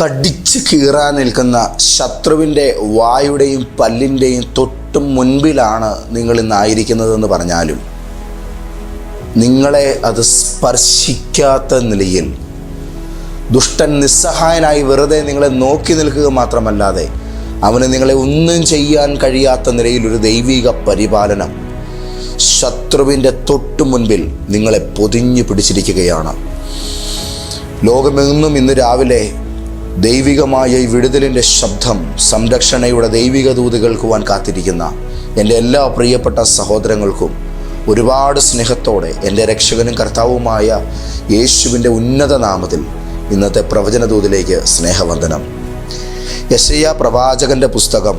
കടിച്ച് കീറാൻ നിൽക്കുന്ന ശത്രുവിന്റെ വായുടെയും പല്ലിന്റെയും തൊട്ടും മുൻപിലാണ് നിങ്ങൾ ഇന്നായിരിക്കുന്നതെന്ന് പറഞ്ഞാലും നിങ്ങളെ അത് സ്പർശിക്കാത്ത നിലയിൽ ദുഷ്ടൻ നിസ്സഹായനായി വെറുതെ നിങ്ങളെ നോക്കി നിൽക്കുക മാത്രമല്ലാതെ അവന് നിങ്ങളെ ഒന്നും ചെയ്യാൻ കഴിയാത്ത നിലയിൽ ഒരു ദൈവിക പരിപാലനം ശത്രുവിന്റെ തൊട്ടു മുൻപിൽ നിങ്ങളെ പൊതിഞ്ഞു പിടിച്ചിരിക്കുകയാണ്. ലോകമെങ്ങും ഇന്ന് രാവിലെ ദൈവികമായ ഈ വിടുതലിന്റെ ശബ്ദം സംരക്ഷണയുടെ ദൈവിക ദൂത് കേൾക്കുവാൻ കാത്തിരിക്കുന്ന എന്റെ എല്ലാ പ്രിയപ്പെട്ട സഹോദരങ്ങൾക്കും ഒരുപാട് സ്നേഹത്തോടെ എന്റെ രക്ഷകനും കർത്താവുമായ യേശുവിന്റെ ഉന്നത നാമത്തിൽ ഇന്നത്തെ പ്രവചന ദൂതിലേക്ക് സ്നേഹവന്ദനം. യശയ്യ പ്രവാചകന്റെ പുസ്തകം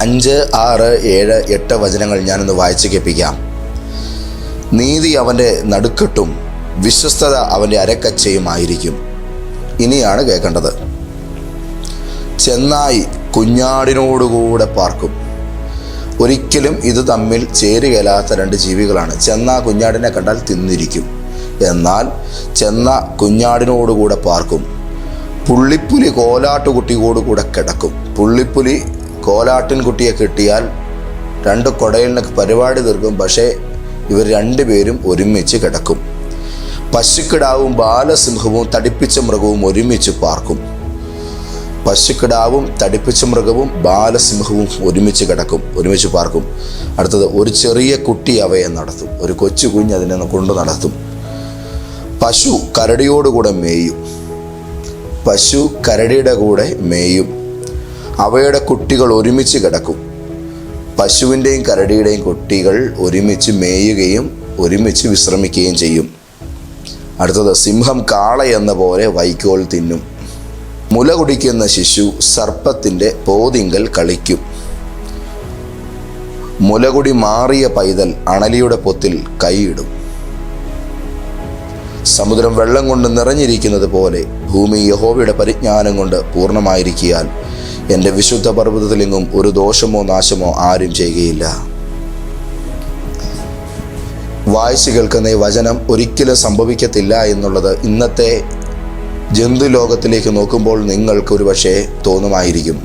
അഞ്ച് ആറ് ഏഴ് എട്ട് വചനങ്ങൾ ഞാനൊന്ന് വായിച്ചു കേൾപ്പിക്കാം. നീതി അവന്റെ നടുക്കെട്ടും വിശ്വസ്തത അവന്റെ അരക്കച്ചയുമായിരിക്കും. ഇനിയാണ് കേൾക്കേണ്ടത്. ചെന്നായി കുഞ്ഞാടിനോടുകൂടെ പാർക്കും. ഒരിക്കലും ഇത് തമ്മിൽ ചേരുകയില്ലാത്ത രണ്ട് ജീവികളാണ്. ചെന്ന കുഞ്ഞാടിനെ കണ്ടാൽ തിന്നിരിക്കും. എന്നാൽ ചെന്ന കുഞ്ഞാടിനോടുകൂടെ പാർക്കും. പുള്ളിപ്പുലി കോലാട്ടുകുട്ടിയോടുകൂടെ കിടക്കും. പുള്ളിപ്പുലി കോലാട്ടിൻ കുട്ടിയെ കിട്ടിയാൽ രണ്ട് കൊടയിലിന് പരിപാടി തീർക്കും. പക്ഷേ ഇവർ രണ്ടുപേരും ഒരുമിച്ച് കിടക്കും. പശുക്കിടാവും ബാലസിംഹവും തടിപ്പിച്ച മൃഗവും ഒരുമിച്ച് പാർക്കും. പശുക്കിടാവും തടിപ്പിച്ച മൃഗവും ബാലസിംഹവും ഒരുമിച്ച് കിടക്കും ഒരുമിച്ച് പാർക്കും. അടുത്തത് ഒരു ചെറിയ കുട്ടി അവയെ നടത്തും ഒരു കൊച്ചു കുഞ്ഞ് അതിനെ കൊണ്ടു നടത്തും. പശു കരടിയോടുകൂടെ മേയും. പശു കരടിയുടെ കൂടെ മേയും. അവയുടെ കുട്ടികൾ ഒരുമിച്ച് കിടക്കും. പശുവിന്റെയും കരടിയുടെയും കുട്ടികൾ ഒരുമിച്ച് മേയുകയും ഒരുമിച്ച് വിശ്രമിക്കുകയും ചെയ്യും. അടുത്തത് സിംഹം കാള എന്ന പോലെ വൈക്കോൽ തിന്നും. മുല കുടിക്കുന്ന ശിശു സർപ്പത്തിന്റെ പോതിങ്കൽ കളിക്കും. മുലകുടി മാറിയ പൈതൽ അണലിയുടെ പൊത്തിൽ കൈയിടും. സമുദ്രം വെള്ളം കൊണ്ട് നിറഞ്ഞിരിക്കുന്നത് പോലെ ഭൂമി യഹോവയുടെ പരിജ്ഞാനം കൊണ്ട് പൂർണമായിരിക്കിയാൽ എന്റെ വിശുദ്ധ പർവതത്തിലെങ്ങും ഒരു ദോഷമോ നാശമോ ആരും ചെയ്യുകയില്ല. വായിച്ചു കേൾക്കുന്ന ഈ വചനം ഒരിക്കലും സംഭവിക്കത്തില്ല എന്നുള്ളത് ഇന്നത്തെ ജന്തു ലോകത്തിലേക്ക് നോക്കുമ്പോൾ നിങ്ങൾക്ക് ഒരു പക്ഷേ തോന്നുമായിരിക്കും.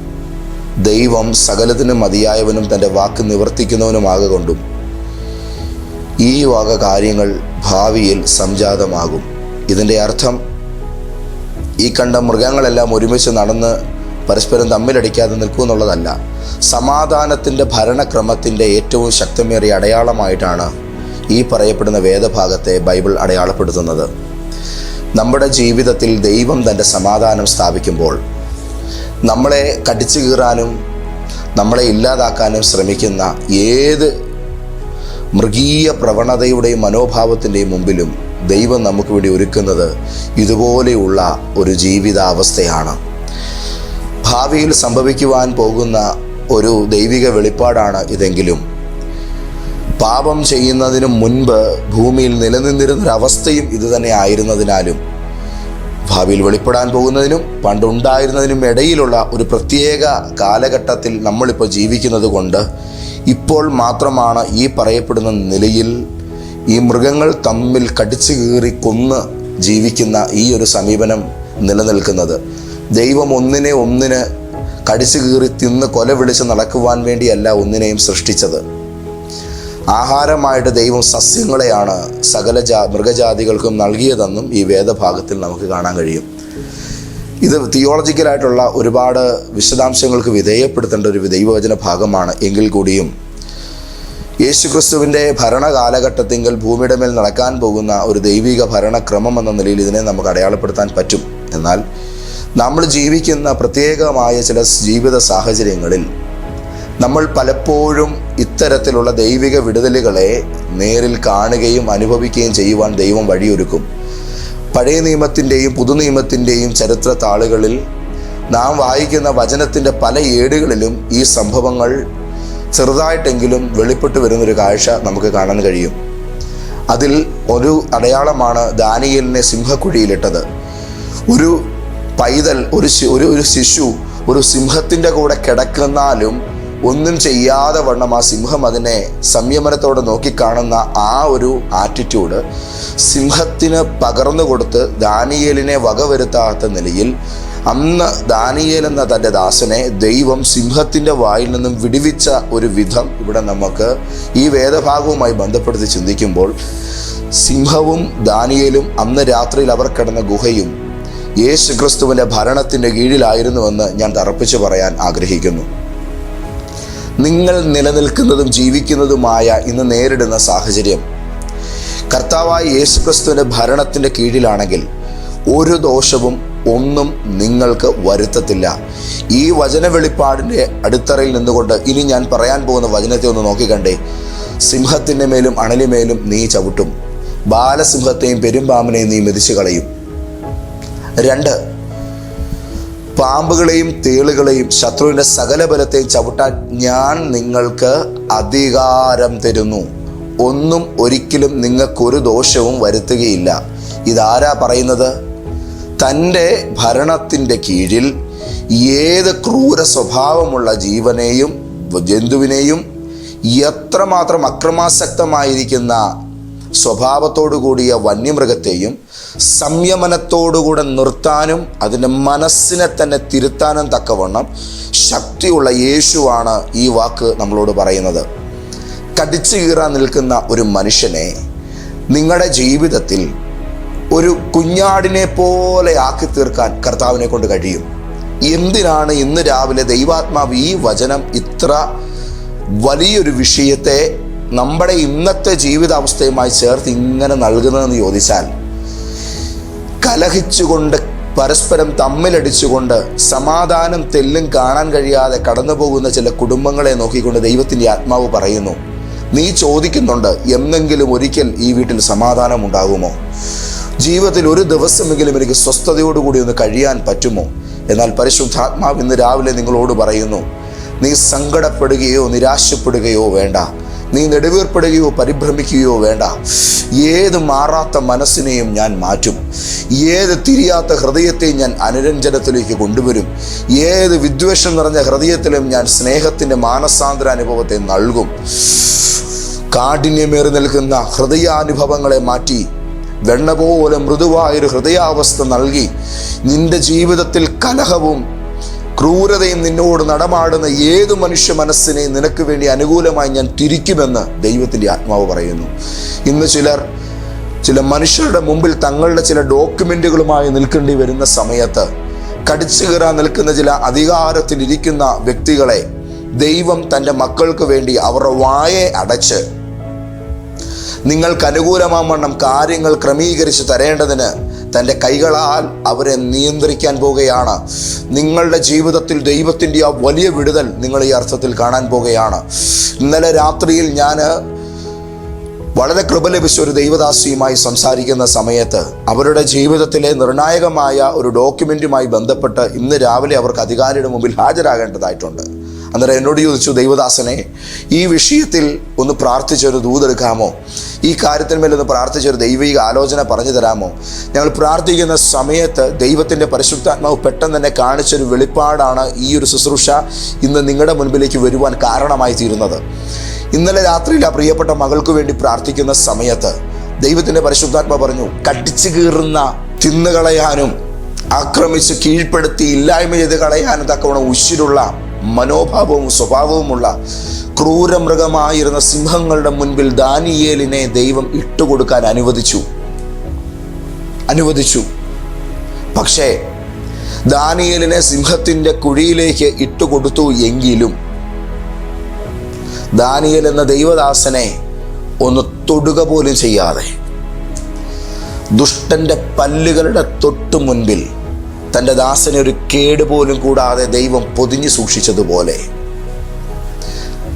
ദൈവം സകലത്തിനും മതിയായവനും തന്റെ വാക്ക് നിവർത്തിക്കുന്നവനുമാകൊണ്ടും ഈ വക കാര്യങ്ങൾ ഭാവിയിൽ സംജാതമാകും. ഇതിന്റെ അർത്ഥം ഈ കണ്ട മൃഗങ്ങളെല്ലാം ഒരുമിച്ച് നടന്ന് പരസ്പരം തമ്മിലടിക്കാതെ നിൽക്കുമെന്നുള്ളതല്ല സമാധാനത്തിന്റെ ഭരണക്രമത്തിന്റെ ഏറ്റവും ശക്തമേറിയ അടയാളമായിട്ടാണ് ഈ പറയപ്പെടുന്ന വേദഭാഗത്തെ ബൈബിൾ അടയാളപ്പെടുത്തുന്നത്. നമ്മുടെ ജീവിതത്തിൽ ദൈവം തന്റെ സമാധാനം സ്ഥാപിക്കുമ്പോൾ നമ്മളെ കടിച്ചു കീറാനും നമ്മളെ ഇല്ലാതാക്കാനും ശ്രമിക്കുന്ന ഏത് മൃഗീയ പ്രവണതയുടെയും മനോഭാവത്തിന്റെയും മുമ്പിലും ദൈവം നമുക്ക് വേണ്ടി ഒരുക്കുന്നത് ഇതുപോലെയുള്ള ഒരു ജീവിതാവസ്ഥയാണ്. ഭാവിയിൽ സംഭവിക്കുവാൻ പോകുന്ന ഒരു ദൈവിക വെളിപ്പാടാണ് ഇതെങ്കിലും പാപം ചെയ്യുന്നതിനു മുൻപ് ഭൂമിയിൽ നിലനിന്നിരുന്നൊരവസ്ഥയും ഇതുതന്നെ ആയിരുന്നതിനാലും ഭാവിയിൽ വെളിപ്പെടാൻ പോകുന്നതിനും പണ്ടുണ്ടായിരുന്നതിനും ഇടയിലുള്ള ഒരു പ്രത്യേക കാലഘട്ടത്തിൽ നമ്മളിപ്പോൾ ജീവിക്കുന്നത് കൊണ്ട് ഇപ്പോൾ മാത്രമാണ് ഈ പറയപ്പെടുന്ന നിലയിൽ ഈ മൃഗങ്ങൾ തമ്മിൽ കടിച്ചു കീറി കൊന്ന് ജീവിക്കുന്ന ഈ ഒരു സമീപനം നിലനിൽക്കുന്നത്. ദൈവം ഒന്നിനെ ഒന്നിന് കടിച്ചു കീറി തിന്ന് കൊല വിളിച്ച് നടക്കുവാൻ വേണ്ടിയല്ല ഒന്നിനെയും സൃഷ്ടിച്ചത്. ആഹാരമായിട്ട് ദൈവം സസ്യങ്ങളെയാണ് സകല ജാ മൃഗജാതികൾക്കും നൽകിയതെന്നും ഈ വേദഭാഗത്തിൽ നമുക്ക് കാണാൻ കഴിയും. ഇത് തിയോളജിക്കലായിട്ടുള്ള ഒരുപാട് വിശദാംശങ്ങൾക്ക് വിധേയപ്പെടുത്തേണ്ട ഒരു ദൈവവചന ഭാഗമാണ്. എങ്കിൽ കൂടിയും യേശുക്രിസ്തുവിന്റെ ഭരണകാലഘട്ടത്തിങ്കിൽ ഭൂമിയുടെ മേൽ നടക്കാൻ പോകുന്ന ഒരു ദൈവിക ഭരണക്രമം എന്ന നിലയിൽ ഇതിനെ നമുക്ക് അടയാളപ്പെടുത്താൻ പറ്റും. എന്നാൽ നമ്മൾ ജീവിക്കുന്ന പ്രത്യേകമായ ചില ജീവിത സാഹചര്യങ്ങളിൽ നമ്മൾ പലപ്പോഴും ഇത്തരത്തിലുള്ള ദൈവിക വിടുതലുകളെ നേരിൽ കാണുകയും അനുഭവിക്കുകയും ചെയ്യുവാൻ ദൈവം വഴിയൊരുക്കും. പഴയ നിയമത്തിന്റെയും പുതുനിയമത്തിന്റെയും ചരിത്ര താളുകളിൽ നാം വായിക്കുന്ന വചനത്തിന്റെ പല ഏടുകളിലും ഈ സംഭവങ്ങൾ ചെറുതായിട്ടെങ്കിലും വെളിപ്പെട്ട് വരുന്നൊരു കാഴ്ച നമുക്ക് കാണാൻ കഴിയും. അതിൽ ഒരു അടയാളമാണ് ദാനിയലിനെ സിംഹക്കുഴിയിലിട്ടത്. ഒരു പൈതൽ ഒരു ഒരു ഒരു ശിശു ഒരു സിംഹത്തിന്റെ കൂടെ കിടക്കുന്നാലും ഒന്നും ചെയ്യാതെ വണ്ണം ആ സിംഹം അതിനെ സംയമനത്തോടെ നോക്കിക്കാണുന്ന ആ ഒരു ആറ്റിറ്റ്യൂഡ് സിംഹത്തിന് പകർന്നു കൊടുത്ത് ദാനിയേലിനെ വകവരുത്താത്ത നിലയിൽ അന്ന് ദാനിയേൽ എന്ന തന്റെ ദാസനെ ദൈവം സിംഹത്തിന്റെ വായിൽ നിന്നും വിടുവിച്ച ഒരു വിധം ഇവിടെ നമുക്ക് ഈ വേദഭാഗവുമായി ബന്ധപ്പെടുത്തി ചിന്തിക്കുമ്പോൾ സിംഹവും ദാനിയേലും അന്ന് രാത്രിയിൽ അവർ കിടന്ന ഗുഹയും യേശു ക്രിസ്തുവിന്റെ ഭരണത്തിന്റെ കീഴിലായിരുന്നുവെന്ന് ഞാൻ തറപ്പിച്ച് പറയാൻ ആഗ്രഹിക്കുന്നു. നിങ്ങൾ നിലനിൽക്കുന്നതും ജീവിക്കുന്നതുമായ ഇന്ന് നേരിടുന്ന സാഹചര്യം. കർത്താവായ യേശുക്രിസ്തുവിന്റെ ഭരണത്തിന്റെ കീഴിലാണെങ്കിൽ ഒരു ദോഷവും ഒന്നും നിങ്ങൾക്ക് വരുത്തത്തില്ല. ഈ വചന വെളിപ്പാടിന്റെ അടിത്തറയിൽ നിന്നുകൊണ്ട് ഇനി ഞാൻ പറയാൻ പോകുന്ന വചനത്തെ ഒന്ന് നോക്കിക്കണ്ടേ. സിംഹത്തിന്റെ മേലും അണലിമേലും നീ ചവിട്ടും. ബാലസിംഹത്തെയും പെരുമ്പാമ്പിനെയും നീ മെതിച്ചു കളയും രണ്ട് പാമ്പുകളെയും തേളുകളെയും ശത്രുവിന്റെ സകല ബലത്തെയും ചവിട്ടാൻ ഞാൻ നിങ്ങൾക്ക് അധികാരം തരുന്നു. ഒന്നും ഒരിക്കലും നിങ്ങൾക്കൊരു ദോഷവും വരുത്തുകയില്ല. ഇതാരാ പറയുന്നത്? തന്റെ ഭരണത്തിന്റെ കീഴിൽ ഏത് ക്രൂര സ്വഭാവമുള്ള ജീവനെയും ജന്തുവിനെയും എത്രമാത്രം അക്രമാസക്തമായിരിക്കുന്ന സ്വഭാവത്തോടു കൂടിയ വന്യമൃഗത്തെയും സംയമനത്തോടുകൂടെ നിർത്താനും അതിന്റെ മനസ്സിനെ തന്നെ തിരുത്താനും തക്കവണ്ണം ശക്തിയുള്ള യേശുവാണ് ഈ വാക്ക് നമ്മളോട് പറയുന്നത്. കടിച്ചു കീറാൻ നിൽക്കുന്ന ഒരു മനുഷ്യനെ നിങ്ങളുടെ ജീവിതത്തിൽ ഒരു കുഞ്ഞാടിനെ പോലെ ആക്കി തീർക്കാൻ കർത്താവിനെ കൊണ്ട് കഴിയും. എന്തിനാണ് ഇന്ന് രാവിലെ ദൈവാത്മാവ് ഈ വചനം ഇത്ര വലിയൊരു വിഷയത്തെ നമ്മുടെ ഇന്നത്തെ ജീവിതാവസ്ഥയുമായി ചേർത്ത് ഇങ്ങനെ നൽകുന്നതെന്ന് ചോദിച്ചാൽ കലഹിച്ചുകൊണ്ട് പരസ്പരം തമ്മിലടിച്ചുകൊണ്ട് സമാധാനം തെല്ലും കാണാൻ കഴിയാതെ കടന്നു പോകുന്ന ചില കുടുംബങ്ങളെ നോക്കിക്കൊണ്ട് ദൈവത്തിന്റെ ആത്മാവ് പറയുന്നു നീ ചോദിക്കുന്നുണ്ട് എന്നെങ്കിലും ഒരിക്കൽ ഈ വീട്ടിൽ സമാധാനം ഉണ്ടാകുമോ? ജീവിതത്തിൽ ഒരു ദിവസമെങ്കിലും എനിക്ക് സ്വസ്ഥതയോടുകൂടി ഒന്ന് കഴിയാൻ പറ്റുമോ? എന്നാൽ പരിശുദ്ധാത്മാവ് ഇന്ന് രാവിലെ നിങ്ങളോട് പറയുന്നു നീ സങ്കടപ്പെടുകയോ നിരാശപ്പെടുകയോ വേണ്ട. നീ നെടുവീർപ്പെടുകയോ പരിഭ്രമിക്കുകയോ വേണ്ട. ഏത് മാറാത്ത മനസ്സിനെയും ഞാൻ മാറ്റും. ഏത് തിരിയാത്ത ഹൃദയത്തെയും ഞാൻ അനുരഞ്ജനത്തിലേക്ക് കൊണ്ടുവരും. ഏത് വിദ്വേഷം നിറഞ്ഞ ഹൃദയത്തിലും ഞാൻ സ്നേഹത്തിന്റെ മാനസാന്തര അനുഭവത്തെ നൽകും. കാഠിന്യമേറി നിൽക്കുന്ന ഹൃദയാനുഭവങ്ങളെ മാറ്റി വെണ്ണ പോലെ മൃദുവായൊരു ഹൃദയാവസ്ഥ നൽകി നിന്റെ ജീവിതത്തിൽ കലഹവും ക്രൂരതയും നിന്നോട് നടമാടുന്ന ഏത് മനുഷ്യ മനസ്സിനെയും നിനക്ക് വേണ്ടി അനുകൂലമായി ഞാൻ തിരിക്കുമെന്ന് ദൈവത്തിന്റെ ആത്മാവ് പറയുന്നു. ഇന്ന് ചിലർ ചില മനുഷ്യരുടെ മുമ്പിൽ തങ്ങളുടെ ചില ഡോക്യുമെന്റുകളുമായി നിൽക്കേണ്ടി വരുന്ന സമയത്ത് കടിച്ചു കയറാൻ നിൽക്കുന്ന ചില അധികാരത്തിലിരിക്കുന്ന വ്യക്തികളെ ദൈവം തന്റെ മക്കൾക്ക് വേണ്ടി അവരുടെ വായെ അടച്ച് നിങ്ങൾക്ക് അനുകൂലമാവണ്ണം കാര്യങ്ങൾ ക്രമീകരിച്ച് തരേണ്ടതിന് തന്റെ കൈകളാൽ അവരെ നിയന്ത്രിക്കാൻ പോവുകയാണ്. നിങ്ങളുടെ ജീവിതത്തിൽ ദൈവത്തിന്റെ ആ വലിയ വിടുതൽ നിങ്ങൾ ഈ അർത്ഥത്തിൽ കാണാൻ പോവുകയാണ്. ഇന്നലെ രാത്രിയിൽ ഞാൻ വളരെ കൃപ ലഭിച്ച ഒരു ദൈവദാസിയുമായി സംസാരിക്കുന്ന സമയത്ത് അവരുടെ ജീവിതത്തിലെ നിർണായകമായ ഒരു ഡോക്യുമെന്റുമായി ബന്ധപ്പെട്ട് ഇന്ന് രാവിലെ അവർക്ക് അധികാരിയുടെ മുമ്പിൽ ഹാജരാകേണ്ടതായിട്ടുണ്ട്. അന്നേരം എന്നോട് ചോദിച്ചു ദൈവദാസനെ ഈ വിഷയത്തിൽ ഒന്ന് പ്രാർത്ഥിച്ചൊരു ദൂതെടുക്കാമോ ഈ കാര്യത്തിന്മേലൊന്ന് പ്രാർത്ഥിച്ചൊരു ദൈവിക ആലോചന പറഞ്ഞു തരാമോ? ഞങ്ങൾ പ്രാർത്ഥിക്കുന്ന സമയത്ത് ദൈവത്തിന്റെ പരിശുദ്ധാത്മാവ് പെട്ടെന്ന് തന്നെ കാണിച്ചൊരു വെളിപ്പാടാണ് ഈ ഒരു ശുശ്രൂഷ ഇന്ന് നിങ്ങളുടെ മുൻപിലേക്ക് വരുവാൻ കാരണമായി തീരുന്നത്. ഇന്നലെ രാത്രിയിൽ ആ പ്രിയപ്പെട്ട മകൾക്ക് വേണ്ടി പ്രാർത്ഥിക്കുന്ന സമയത്ത് ദൈവത്തിന്റെ പരിശുദ്ധാത്മ പറഞ്ഞു കടിച്ചു കീറുന്ന തിന്നുകളയാനും ആക്രമിച്ച് കീഴ്പ്പെടുത്തി ഇല്ലായ്മ ചെയ്ത് കളയാനും തക്കവണ്ണം ഉശിരുള്ള മനോഭാവവും സ്വഭാവവുമുള്ള ക്രൂരമൃഗമായിരുന്ന സിംഹങ്ങളുടെ മുൻപിൽ ദാനിയേലിനെ ദൈവം ഇട്ടുകൊടുക്കാൻ അനുവദിച്ചു. അനുവദിച്ചു. പക്ഷേ ദാനിയേലിനെ സിംഹത്തിന്റെ കുഴിയിലേക്ക് ഇട്ടുകൊടുത്തു എങ്കിലും ദാനിയേൽ എന്ന ദൈവദാസനെ ഒന്ന് തൊടുക പോലും ചെയ്യാതെ ദുഷ്ടന്റെ പല്ലുകളുടെ തൊട്ടു മുൻപിൽ തന്റെ ദാസനെ ഒരു കേട് പോലും കൂടാതെ ദൈവം പൊതിഞ്ഞു സൂക്ഷിച്ചതുപോലെ.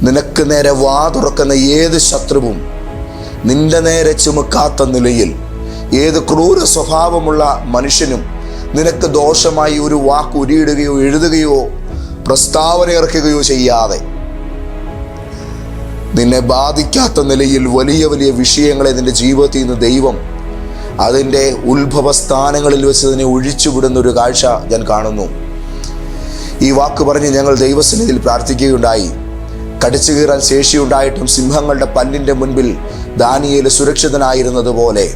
നിനക്ക് നേരെ വാ തുറക്കുന്ന ഏത് ശത്രുവും നിന്റെ നേരെ ചുമക്കാത്ത നിലയിൽ ഏത് ക്രൂര സ്വഭാവമുള്ള മനുഷ്യനും നിനക്ക് ദോഷമായി ഒരു വാക്ക് ഉരിയിടുകയോ എഴുതുകയോ പ്രസ്താവന ഇറക്കുകയോ ചെയ്യാതെ. നിന്നെ ബാധിക്കാത്ത നിലയിൽ വലിയ വലിയ വിഷയങ്ങളെ നിന്റെ ജീവിതത്തിൽ നിന്ന് ദൈവം അതിന്റെ ഉത്ഭവസ്ഥാനങ്ങളിൽ വെച്ച് അതിനെ ഒഴിച്ചുവിടുന്ന ഒരു കാഴ്ച ഞാൻ കാണുന്നു. ഈ വാക്ക് പറഞ്ഞ് ഞങ്ങൾ ദൈവസന്നിധിയിൽ പ്രാർത്ഥിക്കുകയുണ്ടായി. കടിച്ചു കീറാൻ ശേഷിയുണ്ടായിട്ടും സിംഹങ്ങളുടെ പല്ലിന്റെ മുൻപിൽ ദാനിയേൽ സുരക്ഷിതനായിരുന്നതുപോലെ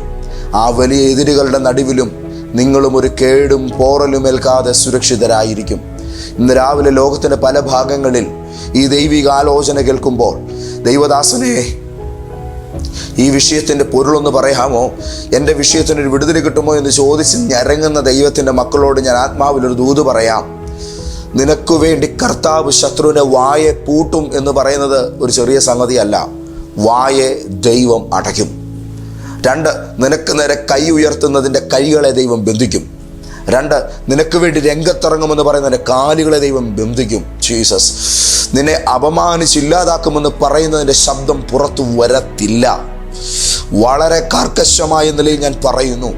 ആ വലിയ എതിരുകളുടെ നടുവിലും നിങ്ങളും ഒരു കേടും പോറലും ഏൽക്കാതെ സുരക്ഷിതരായിരിക്കും. ഇന്ന് രാവിലെ ലോകത്തിന്റെ പല ഭാഗങ്ങളിൽ ഈ ദൈവികാലോചന കേൾക്കുമ്പോൾ ദൈവദാസനെ ഈ വിഷയത്തിന്റെ പൊരുളൊന്ന് പറയാമോ? എന്റെ വിഷയത്തിനൊരു വിടുതൽ കിട്ടുമോ എന്ന് ചോദിച്ച് ഞരങ്ങുന്ന ദൈവത്തിന്റെ മക്കളോട് ഞാൻ ആത്മാവിലൊരു ദൂത് പറയാം. നിനക്കു വേണ്ടി കർത്താവ് ശത്രുവിനെ വായെ പൂട്ടും എന്ന് പറയുന്നത് ഒരു ചെറിയ സംഗതിയല്ല. വായെ ദൈവം അടയ്ക്കും. രണ്ട് നിനക്ക് നേരെ കൈ ഉയർത്തുന്നതിന്റെ കൈകളെ ദൈവം ബന്ധിക്കും. രണ്ട് നിനക്ക് വേണ്ടി രംഗത്തിറങ്ങുമെന്ന് പറയുന്നതിന്റെ കാലുകളെ ദൈവം ബന്ധിക്കും. ജീസസ് നിന്നെ അപമാനിച്ചില്ലാതാക്കുമെന്ന് പറയുന്നതിന്റെ ശബ്ദം പുറത്തു വരത്തില്ല. വളരെ കർക്കശമായ നിലയിൽ ഞാൻ പറയുന്നു.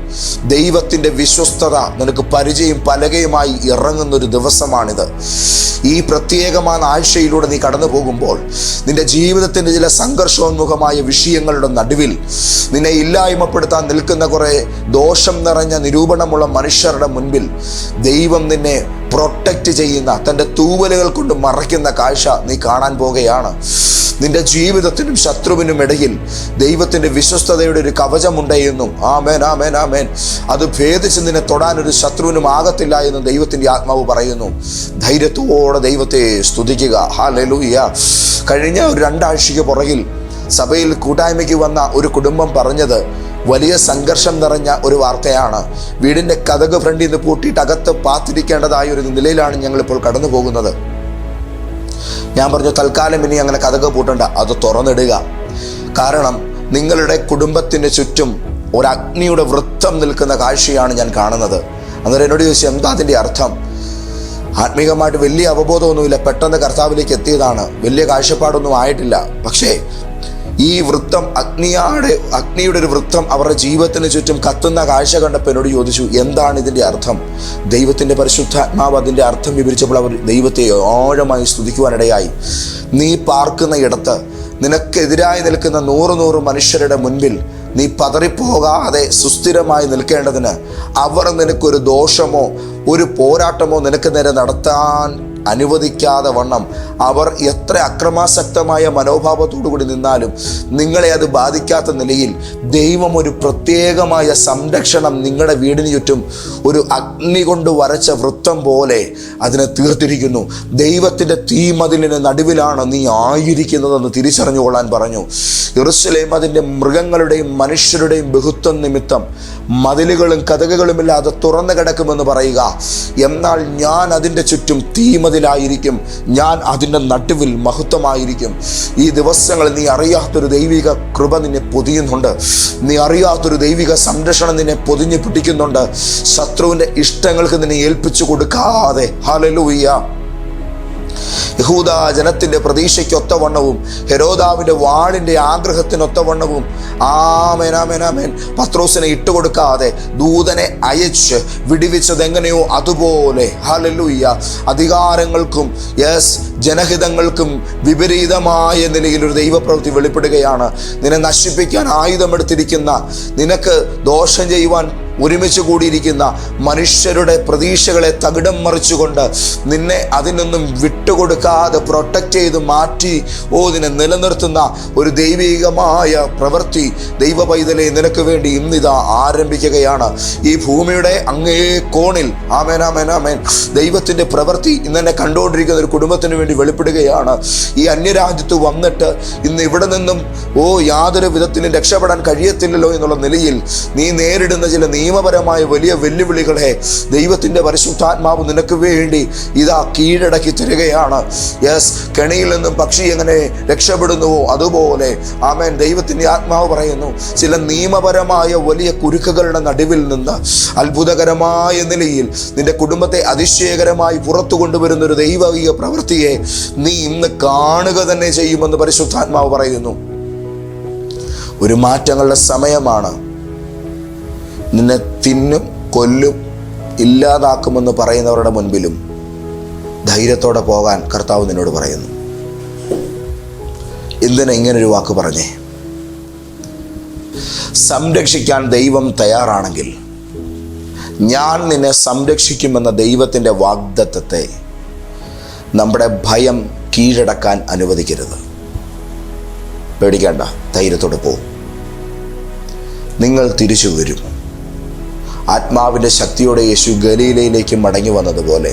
ദൈവത്തിന്റെ വിശ്വസ്തത നിനക്ക് പരിചയം പലകയുമായി ഇറങ്ങുന്നൊരു ദിവസമാണിത്. ഈ പ്രത്യേകമായ ആഴ്ചയിലൂടെ നീ കടന്നു പോകുമ്പോൾ നിന്റെ ജീവിതത്തിന്റെ ചില സംഘർഷോന്മുഖമായ വിഷയങ്ങളുടെ നടുവിൽ നിന്നെ ഇല്ലായ്മപ്പെടുത്താൻ നിൽക്കുന്ന കുറേ ദോഷം നിറഞ്ഞ നിരൂപണമുള്ള മനുഷ്യരുടെ മുൻപിൽ ദൈവം നിന്നെ പ്രൊട്ടക്റ്റ് ചെയ്യുന്ന തന്റെ തൂവലുകൾ കൊണ്ട് മറയ്ക്കുന്ന കാഴ്ച നീ കാണാൻ പോകുകയാണ്. നിന്റെ ജീവിതത്തിനും ശത്രുവിനും ഇടയിൽ ദൈവത്തിന്റെ വിശ്വസ്തതയുടെ ഒരു കവചമുണ്ടെന്നും ആമേൻ ആമേൻ ആമേൻ. അത് ഭേദിച്ച് നിന്നെ തൊടാൻ ഒരു ശത്രുവിനും ആകത്തില്ല എന്ന് ദൈവത്തിന്റെ ആത്മാവ് പറയുന്നു. ധൈര്യത്തോടെ ദൈവത്തെ സ്തുതിക്കുക. ഹാ ലലൂയ കഴിഞ്ഞ ഒരു രണ്ടാഴ്ചയ്ക്ക് പുറകിൽ സഭയിൽ കൂട്ടായ്മയ്ക്ക് വന്ന ഒരു കുടുംബം പറഞ്ഞത് വലിയ സംഘർഷം നിറഞ്ഞ ഒരു വാർത്തയാണ്. വീടിന്റെ കഥക് ഫ്രണ്ടിൽ നിന്ന് പൂട്ടിയിട്ട് അകത്ത് പാത്തിരിക്കേണ്ടതായ ഒരു നിലയിലാണ് ഞങ്ങളിപ്പോൾ കടന്നു പോകുന്നത്. ഞാൻ പറഞ്ഞു തൽക്കാലം ഇനി അങ്ങനെ കഥക് പൂട്ടണ്ട അത് തുറന്നിടുക. കാരണം നിങ്ങളുടെ കുടുംബത്തിന് ചുറ്റും ഒരു അഗ്നിയുടെ വൃത്തം നിൽക്കുന്ന കാഴ്ചയാണ് ഞാൻ കാണുന്നത്. അന്നേരം എന്നോട് ചോദിച്ചു എന്താ അതിന്റെ അർത്ഥം? ആത്മീകമായിട്ട് വലിയ അവബോധമൊന്നുമില്ല. പെട്ടെന്ന് കർത്താവിലേക്ക് എത്തിയതാണ്. വലിയ കാഴ്ചപ്പാടൊന്നും ആയിട്ടില്ല. പക്ഷേ ഈ വൃത്തം അഗ്നിയാടെ അഗ്നിയുടെ ഒരു വൃത്തം അവരുടെ ജീവിതത്തിന് ചുറ്റും കത്തുന്ന കാഴ്ച കണ്ടപ്പോൾ എന്നോട് ചോദിച്ചു എന്താണ് ഇതിന്റെ അർത്ഥം? ദൈവത്തിന്റെ പരിശുദ്ധാത്മാവ് അതിന്റെ അർത്ഥം വിവരിച്ചപ്പോൾ അവർ ദൈവത്തെ ആഴമായി സ്തുതിക്കുവാനിടയായി. നീ പാർക്കുന്ന ഇടത്ത് നിനക്കെതിരായി നിൽക്കുന്ന നൂറ് നൂറ് മനുഷ്യരുടെ മുൻപിൽ നീ പതറിപ്പോകാതെ സുസ്ഥിരമായി നിൽക്കേണ്ടതിന് അവർ നിനക്കൊരു ദോഷമോ ഒരു പോരാട്ടമോ നിനക്ക് നേരെ നടത്താൻ അനുവദിക്കാതെ വണ്ണം അവർ എത്ര അക്രമാസക്തമായ മനോഭാവത്തോടു കൂടി നിന്നാലും നിങ്ങളെ അത് ബാധിക്കാത്ത നിലയിൽ ദൈവം ഒരു പ്രത്യേകമായ സംരക്ഷണം നിങ്ങളുടെ വീടിന് ചുറ്റും ഒരു അഗ്നി കൊണ്ട് വരച്ച വൃത്തം പോലെ അതിനെ തീർത്തിരിക്കുന്നു. ദൈവത്തിന്റെ തീമതിലിന് നടുവിലാണ് നീ ആയിരിക്കുന്നതെന്ന് തിരിച്ചറിഞ്ഞുകൊള്ളാൻ പറഞ്ഞു. യെറുസലേം അതിന്റെ മൃഗങ്ങളുടെയും മനുഷ്യരുടെയും ബഹുത്വം നിമിത്തം മതിലുകളും ഇല്ലാതെ തുറന്നു കിടക്കുമെന്ന് പറയുക. എന്നാൽ ഞാൻ അതിന്റെ ചുറ്റും തീമതിലായിരിക്കും ഞാൻ അതിന്റെ നടുവിൽ മഹത്വമായിരിക്കും. ഈ ദിവസങ്ങളിൽ നീ അറിയാത്തൊരു ദൈവിക കൃപ നിന്നെ പൊതിയുന്നുണ്ട്. നീ അറിയാത്തൊരു ദൈവിക സംരക്ഷണം നിന്നെ പൊതിഞ്ഞു പിടിക്കുന്നുണ്ട്. ശത്രുവിന്റെ ഇഷ്ടങ്ങൾക്ക് നിന്നെ ഏൽപ്പിച്ചു കൊടുക്കാതെ. ഹലലൂയ്യ യഹൂദ ജനത്തിന്റെ പ്രതീക്ഷയ്ക്കൊത്തവണ്ണവും ഹെരോദാവിന്റെ വാളിന്റെ ആഗ്രഹത്തിനൊത്തവണ്ണവും. ആമേനാമേനാമേൻ പത്രോസിനെ ഇട്ടുകൊടുക്കാതെ ദൂതനെ അയച്ച് വിടിവിച്ചത് എങ്ങനെയോ അതുപോലെ. ഹലലുയ്യ അധികാരങ്ങൾക്കും യെസ് ജനഹിതങ്ങൾക്കും വിപരീതമായ നിലയിൽ ഒരു ദൈവപ്രവൃത്തി വെളിപ്പെടുകയാണ്. നിന്നെ നശിപ്പിക്കാൻ ആയുധമെടുത്തിരിക്കുന്ന നിനക്ക് ദോഷം ചെയ്യുവാൻ ഒരുമിച്ച് കൂടിയിരിക്കുന്ന മനുഷ്യരുടെ പ്രതീക്ഷകളെ തകിടം മറിച്ചുകൊണ്ട് നിന്നെ അതിൽ നിന്നും വിട്ടുകൊടുക്കാതെ പ്രൊട്ടക്റ്റ് ചെയ്ത് മാറ്റി ഓ നിന്നെ നിലനിർത്തുന്ന ഒരു ദൈവികമായ പ്രവൃത്തി ദൈവ പൈതലെ നിനക്ക് വേണ്ടി ഇന്നിതാ ആരംഭിക്കുകയാണ്. ഈ ഭൂമിയുടെ അങ്ങേ കോണിൽ ആമേൻ ദൈവത്തിന്റെ പ്രവൃത്തി ഇന്നെന്നെ കണ്ടുകൊണ്ടിരിക്കുന്ന ഒരു കുടുംബത്തിന് വേണ്ടി വെളിപ്പെടുകയാണ്. ഈ അന്യരാജ്യത്ത് വന്നിട്ട് ഇന്ന് ഇവിടെ നിന്നും ഓ യാതൊരു വിധത്തിലും രക്ഷപ്പെടാൻ കഴിയത്തില്ലല്ലോ എന്നുള്ള നിലയിൽ നീ നേരിടുന്ന ചില നിയമപരമായ വലിയ വെല്ലുവിളികളെ ദൈവത്തിന്റെ പരിശുദ്ധാത്മാവ് നിനക്ക് വേണ്ടി ഇതാ കീഴടക്കി തരികയാണ്. യെസ് കെണിയിൽ നിന്നും പക്ഷി എങ്ങനെ രക്ഷപ്പെടുന്നുവോ അതുപോലെ ആമേൻ ദൈവത്തിന്റെ ആത്മാവ് പറയുന്നു ചില നിയമപരമായ വലിയ കുരുക്കുകളുടെ നടുവിൽ നിന്ന് അത്ഭുതകരമായ നിലയിൽ നിന്റെ കുടുംബത്തെ അതിശയകരമായി പുറത്തു കൊണ്ടുവരുന്ന ഒരു ദൈവിക പ്രവൃത്തിയെ നീ ഇന്ന് കാണുക തന്നെ ചെയ്യുമെന്ന് പരിശുദ്ധാത്മാവ് പറയുന്നു. ഒരു മാറ്റങ്ങളുടെ സമയമാണ്. നിന്നെ തിന്നും കൊല്ലും ഇല്ലാതാക്കുമെന്ന് പറയുന്നവരുടെ മുൻപിലും ധൈര്യത്തോടെ പോകാൻ കർത്താവ് നിന്നോട് പറയുന്നു. എന്തിനാ ഒരു വാക്ക് പറഞ്ഞേ. സംരക്ഷിക്കാൻ ദൈവം തയ്യാറാണെങ്കിൽ ഞാൻ നിന്നെ സംരക്ഷിക്കുമെന്ന ദൈവത്തിന്റെ വാഗ്ദത്തത്തെ നമ്മുടെ ഭയം കീഴടക്കാൻ അനുവദിക്കരുത്. പേടിക്കേണ്ട ധൈര്യത്തോടെ പോവും നിങ്ങൾ തിരിച്ചു വരും. ആത്മാവിന്റെ ശക്തിയോടെ യേശു ഗലീലയിലേക്ക് മടങ്ങി വന്നതുപോലെ.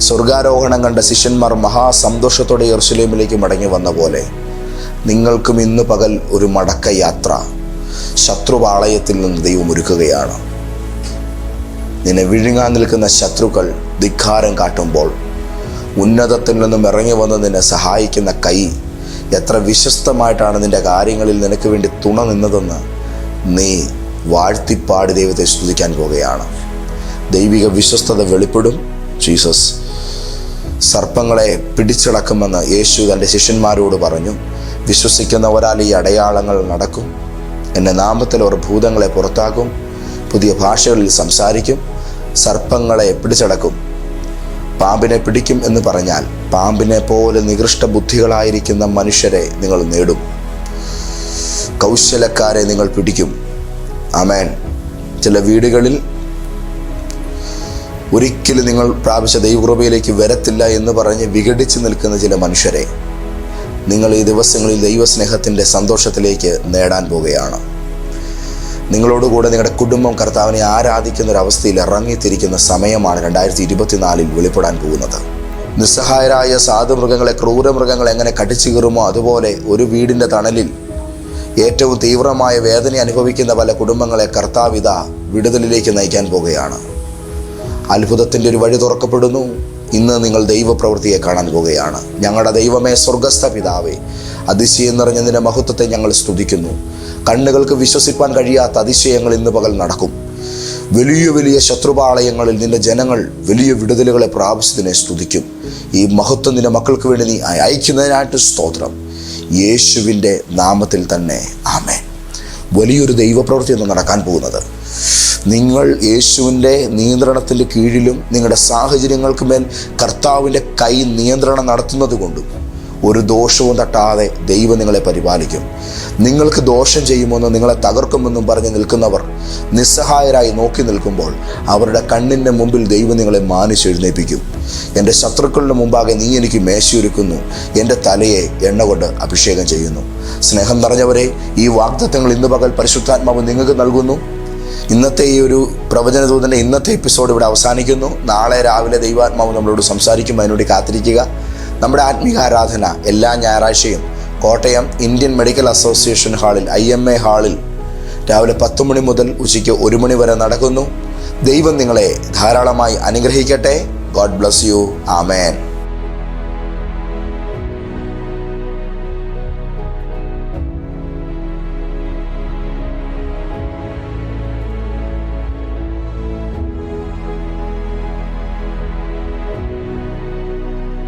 സ്വർഗാരോഹണം കണ്ട ശിഷ്യന്മാർ മഹാസന്തോഷത്തോടെ യെറുസലേമിലേക്ക് മടങ്ങി വന്ന പോലെ നിങ്ങൾക്കും ഇന്ന് പകൽ ഒരു മടക്കയാത്ര ശത്രുപാളയത്തിൽ നിന്ന് ദൈവം ഒരുക്കുകയാണ്. നിന്നെ വിഴുങ്ങാൻ നിൽക്കുന്ന ശത്രുക്കൾ ധിക്കാരം കാട്ടുമ്പോൾ ഉന്നതത്തിൽ നിന്നും ഇറങ്ങി വന്ന് നിന്നെ സഹായിക്കുന്ന കൈ എത്ര വിശ്വസ്തമായിട്ടാണ് നിന്റെ കാര്യങ്ങളിൽ നിനക്ക് വേണ്ടി തുണ നിന്നതെന്ന് നീ വാഴ്ത്തിപ്പാടി ദൈവത്തെ സ്തുതിക്കാൻ പോവുകയാണ് ദൈവിക വിശ്വസ്തത വെളിപ്പെടും. ജീസസ് സർപ്പങ്ങളെ പിടിച്ചടക്കുമെന്ന് യേശു തന്റെ ശിഷ്യന്മാരോട് പറഞ്ഞു. വിശ്വസിക്കുന്നവരാൽ ഈ അടയാളങ്ങൾ നടക്കും. എന്റെ നാമത്തിൽ അവർ ഭൂതങ്ങളെ പുറത്താക്കും. പുതിയ ഭാഷകളിൽ സംസാരിക്കും. സർപ്പങ്ങളെ പിടിച്ചടക്കും. പാമ്പിനെ പിടിക്കും എന്ന് പറഞ്ഞാൽ പാമ്പിനെ പോലെ നികൃഷ്ട ബുദ്ധികളായിരിക്കുന്ന മനുഷ്യരെ നിങ്ങൾ നേടും. കൗശലക്കാരെ നിങ്ങൾ പിടിക്കും. ആമേൻ. ചില വീടുകളിൽ ഒരിക്കലും നിങ്ങൾ പ്രാപിച്ച ദൈവകൃപയിലേക്ക് വരത്തില്ല എന്ന് പറഞ്ഞ് വിഘടിച്ച് നിൽക്കുന്ന ചില മനുഷ്യരെ നിങ്ങൾ ഈ ദിവസങ്ങളിൽ ദൈവസ്നേഹത്തിന്റെ സന്തോഷത്തിലേക്ക് നേടാൻ പോവുകയാണ്. നിങ്ങളോടുകൂടെ നിങ്ങളുടെ കുടുംബം കർത്താവിനെ ആരാധിക്കുന്ന ഒരു അവസ്ഥയിൽ ഇറങ്ങിത്തിരിക്കുന്ന സമയമാണ് രണ്ടായിരത്തി ഇരുപത്തിനാലിൽ വെളിപ്പെടാൻ പോകുന്നത്. നിസ്സഹായരായ സാധു സാധുമൃഗങ്ങളെ ക്രൂരമൃഗങ്ങൾ എങ്ങനെ കടിച്ചു കീറുമോ അതുപോലെ ഒരു വീടിന്റെ തണലിൽ ഏറ്റവും തീവ്രമായ വേദന അനുഭവിക്കുന്ന പല കുടുംബങ്ങളെ കർത്താവിത വിടുതലിലേക്ക് നയിക്കാൻ പോകുകയാണ്. അത്ഭുതത്തിന്റെ ഒരു വഴി തുറക്കപ്പെടുന്നു. ഇന്ന് നിങ്ങൾ ദൈവപ്രവൃത്തിയെ കാണാൻ പോവുകയാണ് ഞങ്ങളുടെ ദൈവമേ സ്വർഗസ്ഥ പിതാവേ അതിശയം നിറഞ്ഞതിന്റെ മഹത്വത്തെ ഞങ്ങൾ സ്തുതിക്കുന്നു. കണ്ണുകൾക്ക് വിശ്വസിപ്പാൻ കഴിയാത്ത അതിശയങ്ങൾ ഇന്ന് പകൽ നടക്കും. വലിയ വലിയ ശത്രുപാളയങ്ങളിൽ നിന്റെ ജനങ്ങൾ വലിയ വിടുതലുകളെ പ്രാപിച്ചതിനെ സ്തുതിക്കും. ഈ മഹത്വം നിന്റെ മക്കൾക്ക് വേണ്ടി നീ അയക്കുന്നതിനായിട്ട് സ്തോത്രം. യേശുവിന്റെ നാമത്തിൽ തന്നെ. ആമേ വലിയൊരു ദൈവപ്രവൃത്തിയാണ് നടക്കാൻ പോകുന്നത്. നിങ്ങൾ യേശുവിന്റെ നിയന്ത്രണത്തിന്റെ കീഴിലും നിങ്ങളുടെ സാഹചര്യങ്ങൾക്ക് മേൽ കർത്താവിന്റെ കൈ നിയന്ത്രണം നടത്തുന്നത് കൊണ്ടും ഒരു ദോഷവും തട്ടാതെ ദൈവം നിങ്ങളെ പരിപാലിക്കും. നിങ്ങൾക്ക് ദോഷം ചെയ്യുമെന്നും നിങ്ങളെ തകർക്കുമെന്നും പറഞ്ഞ് നിൽക്കുന്നവർ നിസ്സഹായരായി നോക്കി നിൽക്കുമ്പോൾ അവരുടെ കണ്ണിന്റെ മുമ്പിൽ ദൈവം നിങ്ങളെ മാനിച്ചെഴുന്നേൽപ്പിക്കും എന്റെ ശത്രുക്കളുടെ മുമ്പാകെ നീ എനിക്ക് മേശയൊരുക്കുന്നു. എന്റെ തലയെ എണ്ണ കൊണ്ട് അഭിഷേകം ചെയ്യുന്നു. സ്നേഹം നിറഞ്ഞവരെ ഈ വാഗ്ദത്തങ്ങൾ ഇന്ന് പകൽ പരിശുദ്ധാത്മാവ് നിങ്ങൾക്ക് നൽകുന്നു. ഇന്നത്തെ ഈ ഒരു പ്രവചനദൂതന്റെ ഇന്നത്തെ എപ്പിസോഡ് ഇവിടെ അവസാനിക്കുന്നു. നാളെ രാവിലെ ദൈവാത്മാവ് നമ്മളോട് സംസാരിക്കും. അതിനോട് കാത്തിരിക്കുക. നമ്മുടെ ആത്മീക ആരാധന എല്ലാ ഞായറാഴ്ചയും കോട്ടയം ഇന്ത്യൻ മെഡിക്കൽ അസോസിയേഷൻ ഹാളിൽ ഐ എം എ ഹാളിൽ രാവിലെ പത്ത് മണി മുതൽ ഉച്ചയ്ക്ക് ഒരു മണി വരെ നടക്കുന്നു. ദൈവം നിങ്ങളെ ധാരാളമായി അനുഗ്രഹിക്കട്ടെ. God bless you. ആമേൻ.